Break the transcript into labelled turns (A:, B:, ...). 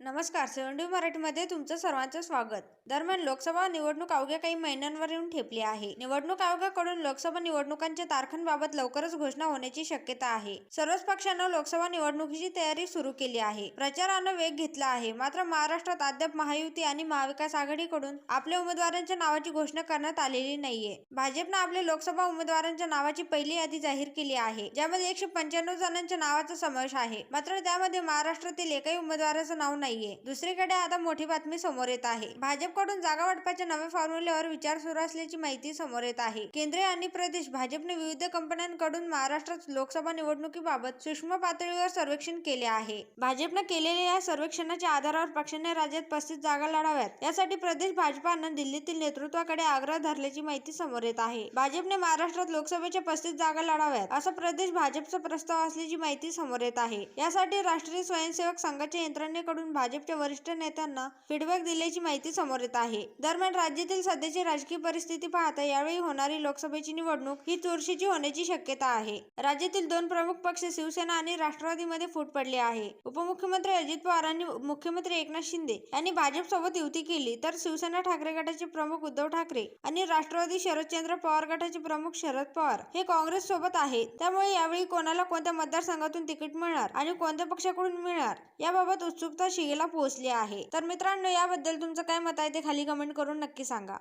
A: नमस्कार सेवंडी मराठीमध्ये तुमचं सर्वांचं स्वागत. दरम्यान लोकसभा निवडणूक अवघ्या काही महिन्यांवर येऊन ठेपली आहे. निवडणूक आयोगाकडून लोकसभा निवडणुकांच्या तारखांबाबत लवकरच घोषणा होण्याची शक्यता आहे. सर्वच पक्षांना लोकसभा निवडणुकीची तयारी सुरू केली आहे. प्रचारानं वेग घेतला आहे. मात्र महाराष्ट्रात अद्याप महायुती आणि महाविकास आघाडीकडून आपल्या उमेदवारांच्या नावाची घोषणा करण्यात आलेली नाहीये. भाजपनं आपल्या लोकसभा उमेदवारांच्या नावाची पहिली यादी जाहीर केली आहे. ज्यामध्ये एकशे पंच्याण्णव जणांच्या नावाचा समावेश आहे. मात्र त्यामध्ये महाराष्ट्रातील एकही उमेदवाराचं नाव नाही. नाहीये. दुसरीकडे आता मोठी बातमी समोर येत आहे. भाजपकडून जागा वाटपाच्या नव्या फॉर्म्युल्यावर विचार सुरू असल्याची माहिती समोर येत आहे. केंद्रीय आणि प्रदेश भाजपने विविध कंपन्यांकडून महाराष्ट्रात लोकसभा निवडणुकीबाबत सूक्ष्म पातळीवर सर्वेक्षण केले आहे. भाजपनं केलेल्या या सर्वेक्षणाच्या आधारावर पक्षाने राज्यात पस्तीस जागा लढाव्यात. यासाठी प्रदेश भाजपानं दिल्लीतील नेतृत्वाकडे आग्रह धरल्याची माहिती समोर येत आहे. भाजपने महाराष्ट्रात लोकसभेच्या पस्तीस जागा लढाव्यात असा प्रदेश भाजपचा प्रस्ताव असल्याची माहिती समोर येत आहे. यासाठी राष्ट्रीय स्वयंसेवक संघाच्या यंत्रणेकडून भाजपच्या वरिष्ठ नेत्यांना फीडबॅक दिल्याची माहिती समोर येत आहे. दरम्यान राज्यातील सध्याची राजकीय परिस्थिती पाहता यावेळी होणारी लोकसभेची निवडणूक ही चुरशीची होण्याची शक्यता आहे. राज्यातील दोन प्रमुख पक्ष शिवसेना आणि राष्ट्रवादीमध्ये फूट पडली आहे. उपमुख्यमंत्री अजित पवारांनी मुख्यमंत्री एकनाथ शिंदे यांनी भाजपसोबत युती केली तर शिवसेना ठाकरे गटाचे प्रमुख उद्धव ठाकरे आणि राष्ट्रवादी शरदचंद्र पवार गटाचे प्रमुख शरद पवार हे काँग्रेस सोबत आहेत. त्यामुळे यावेळी कोणाला कोणत्या मतदारसंघातून तिकीट मिळणार आणि कोणत्या पक्षाकडून मिळणार याबाबत उत्सुकता पोहोचली आहे. तर मित्रांनो याबद्दल तुमचं काय मत आहे ते खाली कमेंट करून नक्की सांगा.